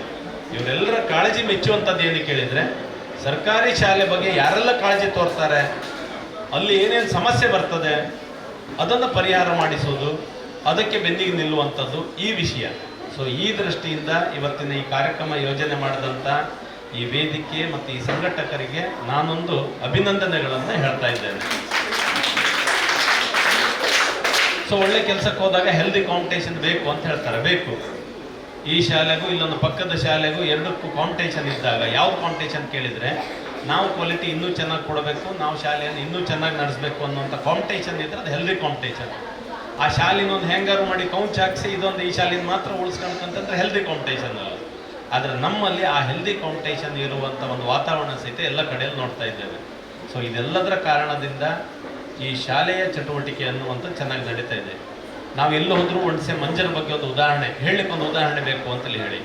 ಇವರೆಲ್ಲರ ಕಾಳಜಿ ಮೆಚ್ಚುವಂಥದ್ದು ಏನು ಕೇಳಿದರೆ ಸರ್ಕಾರಿ ಶಾಲೆ ಬಗ್ಗೆ ಯಾರೆಲ್ಲ ಕಾಳಜಿ ತೋರ್ತಾರೆ, ಅಲ್ಲಿ ಏನೇನು ಸಮಸ್ಯೆ ಬರ್ತದೆ, ಅದನ್ನು ಪರಿಹಾರ ಮಾಡಿಸೋದು ಅದಕ್ಕೆ ಬೆನ್ನಿಗೆ ನಿಲ್ಲುವಂಥದ್ದು ಈ ವಿಷಯ. ಸೊ ಈ ದೃಷ್ಟಿಯಿಂದ ಇವತ್ತಿನ ಈ ಕಾರ್ಯಕ್ರಮ ಯೋಜನೆ ಮಾಡಿದಂಥ ಈ ವೇದಿಕೆ ಮತ್ತು ಈ ಸಂಘಟಕರಿಗೆ ನಾನೊಂದು ಅಭಿನಂದನೆಗಳನ್ನು ಹೇಳ್ತಾ ಇದ್ದೇನೆ. ಸೊ ಒಳ್ಳೆ ಕೆಲಸಕ್ಕೆ ಹೋದಾಗ ಹೆಲ್ದಿ ಕಾಂಪಿಟೇಷನ್ ಬೇಕು ಅಂತ ಹೇಳ್ತಾರೆ. ಬೇಕು. ಈ ಶಾಲೆಗೂ ಇಲ್ಲೊಂದು ಪಕ್ಕದ ಶಾಲೆಗೂ ಎರಡಕ್ಕೂ ಕಾಂಪಿಟೇಷನ್ ಇದ್ದಾಗ ಯಾವ ಕಾಂಪಿಟೇಷನ್ ಕೇಳಿದರೆ, ನಾವು ಕ್ವಾಲಿಟಿ ಇನ್ನೂ ಚೆನ್ನಾಗಿ ಕೊಡಬೇಕು, ನಾವು ಶಾಲೆಯನ್ನು ಇನ್ನೂ ಚೆನ್ನಾಗಿ ನಡೆಸಬೇಕು ಅನ್ನೋಂಥ ಕಾಂಪಿಟೇಷನ್ ಇದ್ದರೆ ಅದು ಹೆಲ್ದಿ ಕಾಂಪಿಟೇಷನ್ ಆ ಶಾಲಿನ ಒಂದು ಹ್ಯಾಂಗರ್ ಮಾಡಿ ಕೌಂಚ್ ಹಾಕಿಸಿ, ಇದೊಂದು ಈ ಶಾಲಿನ ಮಾತ್ರ ಉಳಿಸ್ಕೊಳ್ಕಂತಂದ್ರೆ ಹೆಲ್ದಿ ಕಾಂಪಿಟೇಷನ್ ಅಲ್ಲ ಆದರೆ ನಮ್ಮಲ್ಲಿ ಆ ಹೆಲ್ದಿ ಕಾಂಪಿಟೇಷನ್ ಇರುವಂಥ ಒಂದು ವಾತಾವರಣ ಸಹಿತ ಎಲ್ಲ ಕಡೆಯಲ್ಲಿ ನೋಡ್ತಾ ಇದ್ದೇವೆ. ಸೊ ಇದೆಲ್ಲದರ ಕಾರಣದಿಂದ ಈ ಶಾಲೆಯ ಚಟುವಟಿಕೆ ಅನ್ನುವಂಥ ಚೆನ್ನಾಗಿ ನಡೀತಾ ಇದೆ. ನಾವು ಎಲ್ಲೂ ಹೋದರೂ ಒಂದ್ಸೆ ಮಂಜನ ಬಗ್ಗೆ ಒಂದು ಉದಾಹರಣೆ, ಹೇಳಲಿಕ್ಕೆ ಒಂದು ಉದಾಹರಣೆ ಬೇಕು ಅಂತಲೇ ಹೇಳಿ.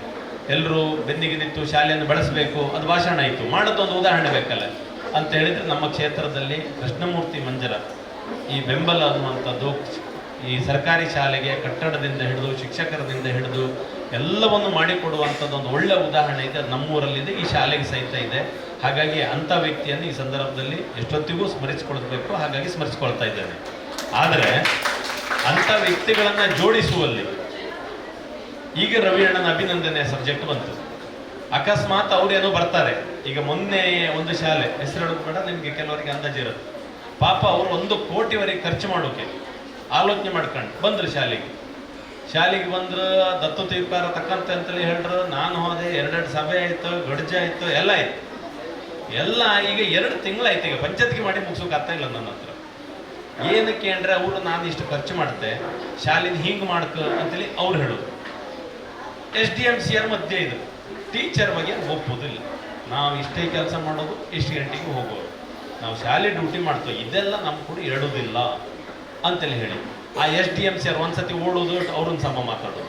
ಎಲ್ಲರೂ ಬೆನ್ನಿಗೆ ನಿಂತು ಶಾಲೆಯನ್ನು ಬೆಳೆಸಬೇಕು, ಅದು ಭಾಷಣ ಆಯಿತು ಮಾಡೋದೊಂದು ಉದಾಹರಣೆ ಬೇಕಲ್ಲ. ಅಂತ ಹೇಳಿದರೆ ನಮ್ಮ ಕ್ಷೇತ್ರದಲ್ಲಿ ಕೃಷ್ಣಮೂರ್ತಿ ಮಂಜರ, ಈ ಬೆಂಬಲ ಅನ್ನುವಂಥದ್ದು ಈ ಸರ್ಕಾರಿ ಶಾಲೆಗೆ ಕಟ್ಟಡದಿಂದ ಹಿಡಿದು, ಶಿಕ್ಷಕರದಿಂದ ಹಿಡಿದು ಎಲ್ಲವನ್ನು ಮಾಡಿಕೊಡುವಂಥದ್ದು ಒಂದು ಒಳ್ಳೆಯ ಉದಾಹರಣೆ ಇದೆ. ಅದು ನಮ್ಮೂರಲ್ಲಿದೆ, ಈ ಶಾಲೆಗೆ ಸಹಿತ ಇದೆ. ಹಾಗಾಗಿ ಅಂಥ ವ್ಯಕ್ತಿಯನ್ನು ಈ ಸಂದರ್ಭದಲ್ಲಿ ಎಷ್ಟೊತ್ತಿಗೂ ಸ್ಮರಿಸಿಕೊಳ್ಬೇಕು ಹಾಗಾಗಿ ಸ್ಮರಿಸಿಕೊಳ್ತಾ ಇದ್ದೇನೆ. ಆದರೆ ಅಂಥ ವ್ಯಕ್ತಿಗಳನ್ನು ಜೋಡಿಸುವಲ್ಲಿ ಈಗ ರವಿ ಅಣ್ಣನ ಅಭಿನಂದನೆ ಸಬ್ಜೆಕ್ಟ್ ಬಂತು. ಅಕಸ್ಮಾತ್ ಅವರೇನೋ ಬರ್ತಾರೆ. ಈಗ ಮೊನ್ನೆ ಒಂದು ಶಾಲೆ, ಹೆಸರು ಬೇಡ, ನಿಮಗೆ ಕೆಲವರಿಗೆ ಅಂದಾಜಿರೋದು ಪಾಪ ಅವರು ಒಂದು ಕೋಟಿವರೆಗೆ ಖರ್ಚು ಮಾಡೋಕೆ ಆಲೋಚನೆ ಮಾಡ್ಕೊಂಡು ಬಂದ್ರು ಶಾಲೆಗೆ. ಶಾಲೆಗೆ ಬಂದ್ರೆ ದತ್ತು ತೀರ್ಪಾರ ತಕ್ಕಂತೆ ಅಂತೇಳಿ ಹೇಳ್ರು, ನಾನು ಹೋದೆ, ಎರಡೆರಡು ಸಭೆ ಆಯಿತು, ಗಡ್ಜ ಆಯಿತು, ಎಲ್ಲ ಆಯ್ತು. ಎಲ್ಲ ಈಗ ಎರಡು ತಿಂಗಳಾಯ್ತು, ಈಗ ಪಂಚಾಯತ್ಗೆ ಮಾಡಿ ಮುಗಿಸೋಕೆ ಅರ್ಥ ಇಲ್ಲ ನನ್ನ ಹತ್ರ. ಏನಕ್ಕೆ ಅಂದರೆ ಅವರು ನಾನು ಇಷ್ಟು ಖರ್ಚು ಮಾಡಿದೆ ಶಾಲೆನ ಹಿಂಗೆ ಮಾಡ್ಕ ಅಂತೇಳಿ ಅವ್ರು ಹೇಳೋದು. S D M C R ಮಧ್ಯೆ ಇದು. ಟೀಚರ್ ಬಗ್ಗೆ ಒಪ್ಪೋದಿಲ್ಲ. ನಾವು ಇಷ್ಟೇ ಕೆಲಸ ಮಾಡೋದು, ಇಷ್ಟು ಗಂಟೆಗೆ ಹೋಗೋದು. ನಾವು ಶಾಲೆ ಡ್ಯೂಟಿ ಮಾಡ್ತೇವೆ. ಇದೆಲ್ಲ ನಮ್ಮ ಕೂಡ ಹೇಳೋದಿಲ್ಲ ಅಂತೇಳಿ ಹೇಳಿ. ಆ ಎಸ್ ಡಿ ಎಂ ಸಿ ಅವ್ರು ಒಂದ್ಸತಿ ಓಡೋದು, ಅವ್ರನ್ನ ಸಮ ಮಾತಾಡೋದು.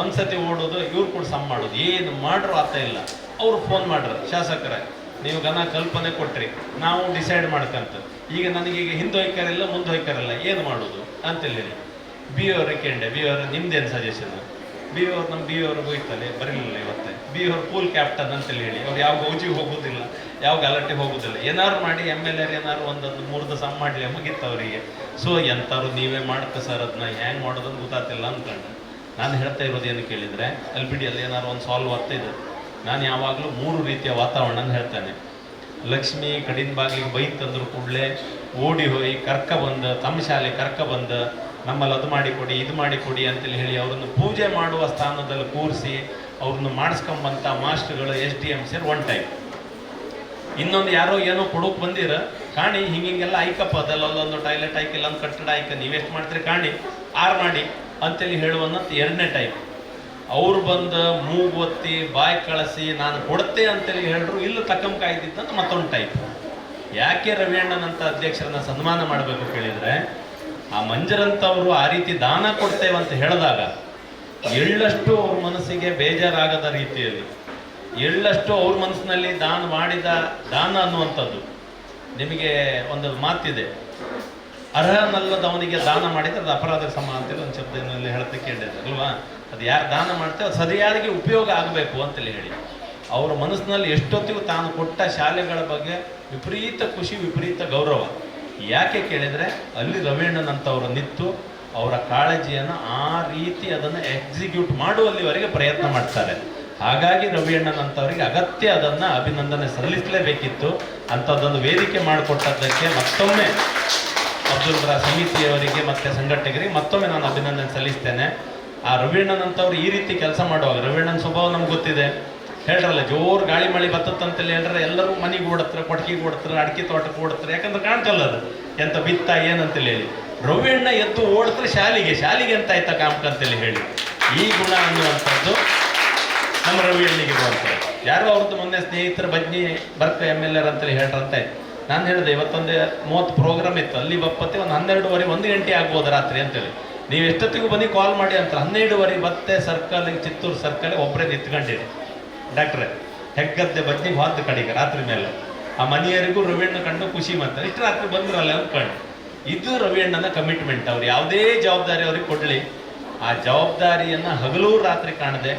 ಒಂದ್ಸತಿ ಓಡೋದು, ಇವ್ರು ಕೂಡ ಸಮ ಮಾಡೋದು. ಏನು ಮಾಡ್ರು ಅರ್ಥ ಇಲ್ಲ. ಅವ್ರು ಫೋನ್ ಮಾಡ್ರು. ಶಾಸಕರ, ನೀವು ಘನ ಕಲ್ಪನೆ ಕೊಟ್ರಿ. ನಾವು ಡಿಸೈಡ್ ಮಾಡ್ಕಂತ. ಈಗ ನನಗೆ ಈಗ ಹಿಂದೆ ಹೋಯ್ಕಾರಿಲ್ಲ ಮುಂದೆ ಹೋಯ್ಕಾರಿಲ್ಲ ಏನು ಮಾಡೋದು? ಅಂತೇಳಿ ಬಿ ಅವ್ರಿಗೆ ಕೇಂಡೆ ಬಿ ಅವ್ರ, ನಿಮ್ದೇನು ಸಜೆಷನ್ ಬಿ ನಮ್ಮ ಬಿ ಅವರು ಬರಲಿಲ್ಲ ಇವತ್ತೆ. ಬಿ ಅವ್ರ ಪೂಲ್ ಕ್ಯಾಪ್ಟನ್ ಅಂತೇಳಿ ಹೇಳಿ. ಅವ್ರು ಯಾವ ಗೌಜಿಗೆ ಹೋಗೋದಿಲ್ಲ, ಯಾವ ಗಲಾಟೆ ಹೋಗೋದಿಲ್ಲ. ಏನಾರು ಮಾಡಿ ಎಂ ಎಲ್ ಎರ್ ಏನಾರು ಒಂದೊಂದು ಮೂರು ದಿವಸ ಮಾಡಲಿ ಮುಗಿತ್ತು ಅವರಿಗೆ. ಸೊ ಎಂಥವ್ರು ನೀವೇ ಮಾಡ್ಕ ಸರ್ ಅದನ್ನ ಹೆಂಗೆ ಮಾಡೋದನ್ನು ಗೊತ್ತಾಗ್ತಿಲ್ಲ ಅಂದ್ಕೊಂಡು ನಾನು ಹೇಳ್ತಾ ಇರೋದು ಏನು ಕೇಳಿದರೆ ಎಲ್ ಬಿ ಡಿಯಲ್ಲಿ ಏನಾರು ಒಂದು ಸಾಲ್ವ್ ಆಗ್ತಾ ಇದೆ. ನಾನು ಯಾವಾಗಲೂ ಮೂರು ರೀತಿಯ ವಾತಾವರಣ ಹೇಳ್ತೇನೆ. ಲಕ್ಷ್ಮಿ ಕಡಿನ ಬಾಗಿಲಿಗೆ ಬೈತಂದ್ರು ಕೂಡಲೇ ಓಡಿ ಹೋಗಿ ಕರ್ಕ ಬಂದು, ತಮ್ಮ ಶಾಲೆ ಕರ್ಕ ಬಂದು ನಮ್ಮಲ್ಲಿ ಅದು ಮಾಡಿಕೊಡಿ ಇದು ಮಾಡಿಕೊಡಿ ಅಂತೇಳಿ ಹೇಳಿ ಅವರನ್ನು ಪೂಜೆ ಮಾಡುವ ಸ್ಥಾನದಲ್ಲಿ ಕೂರಿಸಿ ಅವ್ರನ್ನ ಮಾಡಿಸ್ಕೊಂಬಂಥ ಮಾಸ್ಟರ್ಗಳು, ಎಸ್ ಡಿ ಎಂ ಸೇರಿ ಒನ್ ಟೈಮ್ ಇನ್ನೊಂದು ಯಾರೋ ಏನೋ ಕೊಡೋಕೆ ಬಂದಿರ, ಕಾಣಿ, ಹಿಂಗಿಂಗೆಲ್ಲ ಐಕಪ್ಪ, ಅದಲ್ಲ ಅಲ್ಲೊಂದು ಟಾಯ್ಲೆಟ್ ಆಯ್ಕೆ ಇಲ್ಲೊಂದು ಕಟ್ಟಡ ಐಕ ಎಷ್ಟು ಮಾಡ್ತೀರಿ ಕಾಣಿ, ಆರ್ ಮಾಡಿ ಅಂತೇಳಿ ಹೇಳುವಂತ ಎರಡನೇ ಟೈಪ್ ಅವ್ರು ಬಂದು ಮೂಗು ಒತ್ತಿ ಬಾಯಿ ಕಳಿಸಿ, ನಾನು ಕೊಡ್ತೆ ಅಂತೇಳಿ ಹೇಳ್ರು, ಇಲ್ಲ ತಕ್ಕಂ ಕಾಯ್ದಿತ್ತಂತ ಮತ್ತೊಂದು ಟೈಪ್ ಯಾಕೆ ರವಿಯಣ್ಣನಂತ ಅಧ್ಯಕ್ಷರನ್ನ ಸನ್ಮಾನ ಮಾಡಬೇಕು ಕೇಳಿದ್ರೆ ಆ ಮಂಜರಂತವರು ಆ ರೀತಿ ದಾನ ಕೊಡ್ತೇವೆ ಅಂತ ಹೇಳಿದಾಗ ಎಳ್ಳಷ್ಟು ಅವ್ರ ಮನಸ್ಸಿಗೆ ಬೇಜಾರಾಗದ ರೀತಿಯಲ್ಲಿ, ಎಳ್ಳಷ್ಟು ಅವ್ರ ಮನಸ್ಸಿನಲ್ಲಿ ದಾನ ಮಾಡಿದ ದಾನ ಅನ್ನುವಂಥದ್ದು. ನಿಮಗೆ ಒಂದು ಮಾತಿದೆ, ಅರ್ಹನಲ್ಲದವನಿಗೆ ದಾನ ಮಾಡಿದರೆ ಅದು ಅಪರಾಧ ಸಮ ಅಂತೇಳಿ ಒಂದು ಶಬ್ದದಲ್ಲಿ ಹೇಳ್ತಾ ಕೇಳಿದೆ ಅಲ್ವಾ? ಅದು ಯಾರು ದಾನ ಮಾಡ್ತೇವೆ, ಅದು ಸರಿಯಾಗಿ ಉಪಯೋಗ ಆಗಬೇಕು ಅಂತೇಳಿ ಹೇಳಿ. ಅವರ ಮನಸ್ಸಿನಲ್ಲಿ ಎಷ್ಟೊತ್ತಿಗೂ ತಾನು ಕೊಟ್ಟ ಶಾಲೆಗಳ ಬಗ್ಗೆ ವಿಪರೀತ ಖುಷಿ, ವಿಪರೀತ ಗೌರವ. ಯಾಕೆ ಕೇಳಿದರೆ ಅಲ್ಲಿ ರವೀಣ್ಣನಂತವರು ನಿಂತು ಅವರ ಕಾಳಜಿಯನ್ನು ಆ ರೀತಿ ಅದನ್ನು ಎಕ್ಸಿಕ್ಯೂಟ್ ಮಾಡುವಲ್ಲಿವರೆಗೆ ಪ್ರಯತ್ನ ಮಾಡ್ತಾರೆ. ಹಾಗಾಗಿ ರವೀಣ್ಣನಂಥವರಿಗೆ ಅಗತ್ಯ ಅದನ್ನು ಅಭಿನಂದನೆ ಸಲ್ಲಿಸಲೇಬೇಕಿತ್ತು. ಅಂಥದ್ದೊಂದು ವೇದಿಕೆ ಮಾಡಿಕೊಟ್ಟದ್ದಕ್ಕೆ ಮತ್ತೊಮ್ಮೆ ಅಬ್ದುಲ್ರ ಸಮಿತಿಯವರಿಗೆ, ಮತ್ತು ಸಂಘಟಕರಿಗೆ ಮತ್ತೊಮ್ಮೆ ನಾನು ಅಭಿನಂದನೆ ಸಲ್ಲಿಸ್ತೇನೆ. ಆ ರವೀಣ್ಣನಂತವ್ರು ಈ ರೀತಿ ಕೆಲಸ ಮಾಡುವಾಗ ರವೀಣ್ಣನ ಸ್ವಭಾವ ನಮ್ಗೆ ಗೊತ್ತಿದೆ. ಹೇಳ್ರಲ್ಲ, ಜೋರು ಗಾಳಿ ಮಳೆ ಬತ್ತಂತೇಳಿ ಹೇಳ್ರೆ ಎಲ್ಲರೂ ಮನೆಗೆ ಓಡತ್ರ ಕೊಟ್ಟಿಗೆ ಓಡತ್ರ, ಅಡಿಕೆ ತೋಟಕ್ಕೆ ಓಡತ್ರ, ಯಾಕಂದ್ರೆ ಕಾಣ್ತಲ್ಲ ಅದು, ಎಂತ ಬಿತ್ತ, ಏನಂತೇಳಿ ಹೇಳಿ. ರವಿಯಣ್ಣ ಎದ್ದು ಓಡತ್ರ ಶಾಲಿಗೆ ಶಾಲಿಗೆ ಎಂತ ಆಯ್ತಾ ಕಾಮಕ ಅಂತೇಳಿ ಹೇಳಿ. ಈ ಗುಣ ಅನ್ನುವಂಥದ್ದು ನಮ್ಮ ರವಿ ಹಳ್ಳಿಗೆ ಇರುವಂಥದ್ದು ಯಾರೋ ಅವ್ರದ್ದು ಮೊನ್ನೆ ಸ್ನೇಹಿತರ ಬಜ್ನಿ ಬರ್ಕ ಎಂ ಎಲ್ ಆರ್ ಅಂತೇಳಿ ಹೇಳ್ರಂತೆ. ನಾನು ಹೇಳಿದೆ, ಇವತ್ತೊಂದು ಮೂವತ್ತು ಪ್ರೋಗ್ರಾಮ್ ಇತ್ತು. ಅಲ್ಲಿ ಬಪ್ಪತ್ತೆ ಒಂದು ಹನ್ನೆರಡುವರೆ, ಒಂದು ಗಂಟೆ ಆಗ್ಬೋದು ರಾತ್ರಿ ಅಂತೇಳಿ. ನೀವು ಎಷ್ಟೊತ್ತಿಗೂ ಬನ್ನಿ ಕಾಲ್ ಮಾಡಿ ಅಂತ. ಹನ್ನೆರಡುವರೆ ಮತ್ತೆ ಸರ್ಕಲ್, ಚಿತ್ತೂರು ಸರ್ಕಲ್ ಒಬ್ಬರೇ ನಿಂತ್ಕೊಂಡಿರಿ. ಡಾಕ್ಟ್ರೆ, ಹೆಗ್ಗದ್ದೆ ಬತ್ತಿ ಹೋದ ಕಡೆಗೆ, ರಾತ್ರಿ ಮೇಲೆ. ಆ ಮನೆಯವರಿಗೂ ರವಿಯಣ್ಣ ಕಂಡು ಖುಷಿ ಮಾಡ್ತಾರೆ. ಇಷ್ಟು ರಾತ್ರಿ ಬಂದ್ರಲ್ಲ ಕಂಡು ಇದು ರವಿಯಣ್ಣನ ಕಮಿಟ್ಮೆಂಟ್ ಅವ್ರು ಯಾವುದೇ ಜವಾಬ್ದಾರಿ ಅವ್ರಿಗೆ ಕೊಡಲಿ. ಆ ಜವಾಬ್ದಾರಿಯನ್ನು ಹಗಲು ರಾತ್ರಿ ಕಾಣದೆ,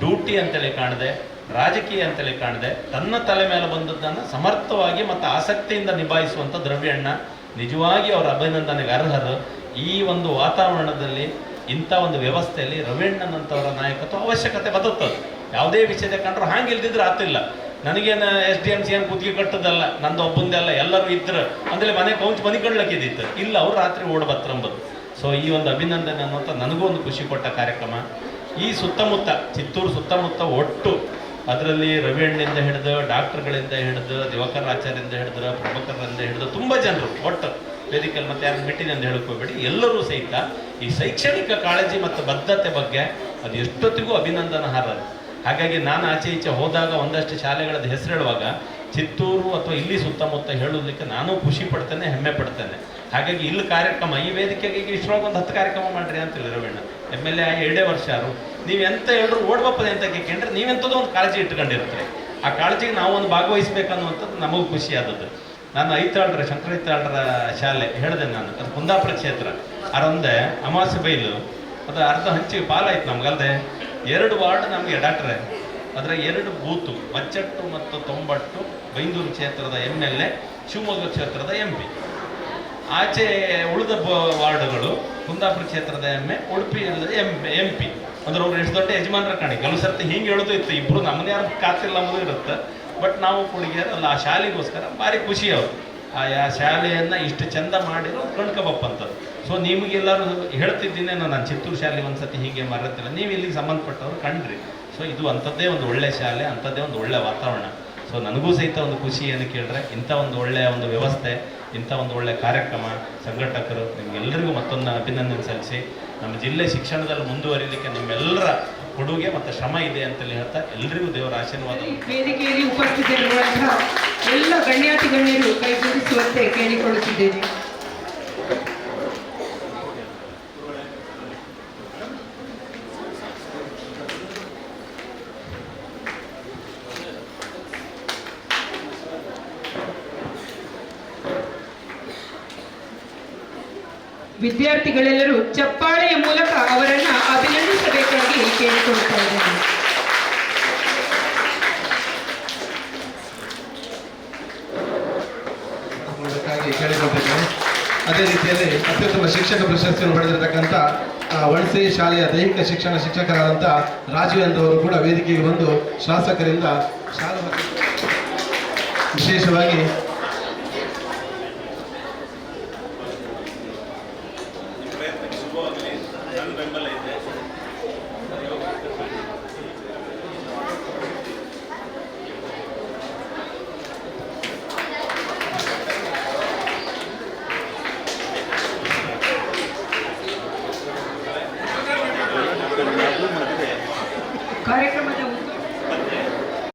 ಡ್ಯೂಟಿ ಅಂತೇಳಿ ಕಾಣದೆ, ರಾಜಕೀಯ ಅಂತೇಳಿ ಕಾಣದೆ, ತನ್ನ ತಲೆ ಮೇಲೆ ಬಂದದ್ದನ್ನು ಸಮರ್ಥವಾಗಿ ಮತ್ತು ಆಸಕ್ತಿಯಿಂದ ನಿಭಾಯಿಸುವಂಥ ದ್ರವ್ಯಣ್ಣ ನಿಜವಾಗಿ ಅವರ ಅಭಿನಂದನೆಗೆ ಅರ್ಹರು. ಈ ಒಂದು ವಾತಾವರಣದಲ್ಲಿ ಇಂಥ ಒಂದು ವ್ಯವಸ್ಥೆಯಲ್ಲಿ ರವಿಯಣ್ಣನಂಥವರ ನಾಯಕತ್ವ ಅವಶ್ಯಕತೆ ಬದುಕ್ತದೆ. ಯಾವುದೇ ವಿಷಯದ ಕಂಡ್ರು ಹಾಂಗೆ ಇಲ್ದಿದ್ರೆ ಆತಿಲ್ಲ ನನಗೇನು ಎಸ್ ಡಿ ಎಂ ಸಿ ಏನು ಕುತ್ತಿಗೆ ಕಟ್ಟದಲ್ಲ, ನಂದು ಒಬ್ಬಂದೆಲ್ಲ ಎಲ್ಲರೂ ಇದ್ರು. ಅಂದ್ರೆ ಮನೆ ಕೌಂಚ್ ಮನೆ ಕಡ್ಲಕ್ಕಿದ್ದಿತ್ತು ಇಲ್ಲ, ಅವ್ರು ರಾತ್ರಿ ಓಡ್ ಬತ್ತರಂಬದು. ಸೊ ಈ ಒಂದು ಅಭಿನಂದನೆ ಅನ್ನುವಂಥ ನನಗೂ ಒಂದು ಖುಷಿ ಕೊಟ್ಟ ಕಾರ್ಯಕ್ರಮ. ಈ ಸುತ್ತಮುತ್ತ, ಚಿತ್ತೂರು ಸುತ್ತಮುತ್ತ ಒಟ್ಟು ಅದರಲ್ಲಿ ರವಿಹಣ್ಣಿಂದ ಹಿಡಿದು, ಡಾಕ್ಟರ್ಗಳಿಂದ ಹಿಡಿದು, ದಿವಾಕರ್ ಆಚಾರ್ಯಿಂದ ಹಿಡಿದು, ಪ್ರಭಾಕರ್ನಿಂದ ಹಿಡಿದು ತುಂಬ ಜನರು ಒಟ್ಟು. ವೇದಿಕೆಯಲ್ಲಿ ಮತ್ತೆ ಯಾರು ಬಿಟ್ಟಿದೆ ಅಂತ ಹೇಳ್ಕೋಬೇಡಿ ಎಲ್ಲರೂ ಸಹಿತ ಈ ಶೈಕ್ಷಣಿಕ ಕಾಳಜಿ ಮತ್ತು ಬದ್ಧತೆ ಬಗ್ಗೆ ಅದು ಎಷ್ಟೊತ್ತಿಗೂ ಅಭಿನಂದನಾರ್ಹರು ಹಾಗಾಗಿ ನಾನು ಆಚೆ ಈಚೆ ಹೋದಾಗ ಒಂದಷ್ಟು ಶಾಲೆಗಳದ್ದು ಹೆಸರು ಹೇಳುವಾಗ ಚಿತ್ತೂರು ಅಥವಾ ಇಲ್ಲಿ ಸುತ್ತಮುತ್ತ ಹೇಳೋದಕ್ಕೆ ನಾನು ಖುಷಿ ಪಡ್ತೇನೆ, ಹೆಮ್ಮೆ ಪಡ್ತೇನೆ. ಹಾಗಾಗಿ ಇಲ್ಲಿ ಕಾರ್ಯಕ್ರಮ, ಈ ವೇದಿಕೆಗೆ ಈಗ ಇಷ್ಟರೊಳಗೆ ಒಂದು ಹತ್ತು ಕಾರ್ಯಕ್ರಮ ಮಾಡ್ರಿ ಅಂತೇಳಿ ರವೀಣ ಎಂ ಎಲ್ ಎ ಎರಡೇ ವರ್ಷ ಯಾರು. ನೀವು ಎಂತ ಹೇಳಿದ್ರು ಓಡ್ಬಪ್ಪದೆ ಅಂತ ಕೇಳ್ರೆ ನೀವೆಂಥದ್ದು ಒಂದು ಕಾಳಜಿ ಇಟ್ಕೊಂಡಿರ್ತೀರಿ ಆ ಕಾಳಜಿಗೆ ನಾವು ಒಂದು ಭಾಗವಹಿಸ್ಬೇಕನ್ನುವಂಥದ್ದು ನಮಗೂ ಖುಷಿ ಆದದ್ದು ನಾನು ಐತಾಳ್ರ ಶಂಕರೈತಾಳ್ರ ಶಾಲೆ ಹೇಳಿದೆ ನಾನು. ಅದು ಕುಂದಾಪುರ ಕ್ಷೇತ್ರ. ಅರೊಂದೆ ಅಮಾವಾಸ್ಯ ಬೈಲು. ಅದು ಅರ್ಧ ಹಂಚಿಗೆ ಪಾಲಾಯ್ತು ನಮ್ಗಲ್ದೆ. ಎರಡು ವಾರ್ಡ್ ನಮಗೆ ಡಾಕ್ಟ್ರೆ. ಅದರ ಎರಡು ಬೂತು, ಬಚ್ಚಟ್ಟು ಮತ್ತು ತೊಂಬಟ್ಟು, ಬೈಂದೂರು ಕ್ಷೇತ್ರದ ಎಂ ಎಲ್ ಎ ಶಿವಮೊಗ್ಗ ಕ್ಷೇತ್ರದ ಎಂ ಪಿ ಆಚೆ ಉಳಿದ ವಾರ್ಡ್ಗಳು, ಕುಂದಾಪುರ ಕ್ಷೇತ್ರದ M A Udupi M M P ಅಂದ್ರೆ ಅವ್ರು ಎಷ್ಟು ದೊಡ್ಡ ಯಜಮಾನರ ಕಾಣಿ. ಕೆಲವು ಸರ್ತಿ ಹಿಂಗೆ ಹೇಳೋದು ಇತ್ತು, ಇಬ್ರು ನಮ್ಮನ್ನ ಯಾರು ಕಾತಿಲ್ಲ ಅನ್ನೋದು ಇರುತ್ತೆ. ಬಟ್ ನಾವು ಹುಡುಗಿಯರು, ಅಲ್ಲ, ಆ ಶಾಲೆಗೋಸ್ಕರ ಭಾರಿ ಖುಷಿ ಅವರು. ಆ ಶಾಲೆಯನ್ನು ಇಷ್ಟು ಚಂದ ಮಾಡಿರೋ ಕಣ್ಕಬಪ್ಪ ಅಂತದ್ದು ಸೊ ನಿಮಗೆಲ್ಲರೂ ಹೇಳ್ತಿದ್ದೀನಿ, ನಾನು ಚಿತ್ತೂರು ಶಾಲೆ ಒಂದು ಸತಿ ಹೀಗೆ ಮಾರತ್ತಿಲ್ಲ. ನೀವು ಇಲ್ಲಿಗೆ ಸಂಬಂಧಪಟ್ಟವ್ರು ಕಂಡ್ರಿ ಸೊ ಇದು ಅಂಥದ್ದೇ ಒಂದು ಒಳ್ಳೆ ಶಾಲೆ, ಅಂಥದ್ದೇ ಒಂದು ಒಳ್ಳೆ ವಾತಾವರಣ. ಸೊ ನನಗೂ ಸಹಿತ ಒಂದು ಖುಷಿ ಏನು ಕೇಳಿದ್ರೆ, ಇಂಥ ಒಂದು ಒಳ್ಳೆಯ ಒಂದು ವ್ಯವಸ್ಥೆ, ಇಂಥ ಒಂದು ಒಳ್ಳೆಯ ಕಾರ್ಯಕ್ರಮ, ಸಂಘಟಕರು ನಿಮಗೆಲ್ಲರಿಗೂ ಮತ್ತೊಂದು ಅಭಿನಂದನೆ ಸಲ್ಲಿಸಿ. ನಮ್ಮ ಜಿಲ್ಲೆ ಶಿಕ್ಷಣದಲ್ಲಿ ಮುಂದುವರಿಲಿಕ್ಕೆ ನಿಮ್ಮೆಲ್ಲರ ಕೊಡುಗೆ ಮತ್ತು ಶ್ರಮ ಇದೆ ಅಂತೇಳಿ ಹೇಳ್ತಾ ಎಲ್ಲರಿಗೂ ದೇವರ ಆಶೀರ್ವಾದ. ಉಪಸ್ಥಿತರಿರುವಂತಹ ಎಲ್ಲ ಗಣ್ಯಾತಿ ಗಣ್ಯರು ಕೈಗೂಡಿಸುವಂತೆ ಕೇಳಿಕೊಳ್ಳುತ್ತಿದ್ದೇನೆ. ವಿದ್ಯಾರ್ಥಿಗಳೆಲ್ಲರೂ ಚಪ್ಪಾಳೆಯ ಮೂಲಕ ಅವರನ್ನ ಅಭಿನಂದಿಸಬೇಕಾಗಿ ಕೇಳಿಕೊಳ್ತಾ ಇದ್ದೇನೆ. ಅದೇ ರೀತಿಯಲ್ಲಿ ಅತ್ಯುತ್ತಮ ಶಿಕ್ಷಕ ಪ್ರಶಸ್ತಿಯನ್ನು ಪಡೆದಿರತಕ್ಕಂಥ ವಣಸೆ ಶಾಲೆಯ ದೈಹಿಕ ಶಿಕ್ಷಣ ಶಿಕ್ಷಕರಾದಂಥ ರಾಜವೇಂದ್ರವರು ಕೂಡ ವೇದಿಕೆಗೆ ಬಂದು ಶಾಸಕರಿಂದ ಶಾಲಾ ವಿಶೇಷವಾಗಿ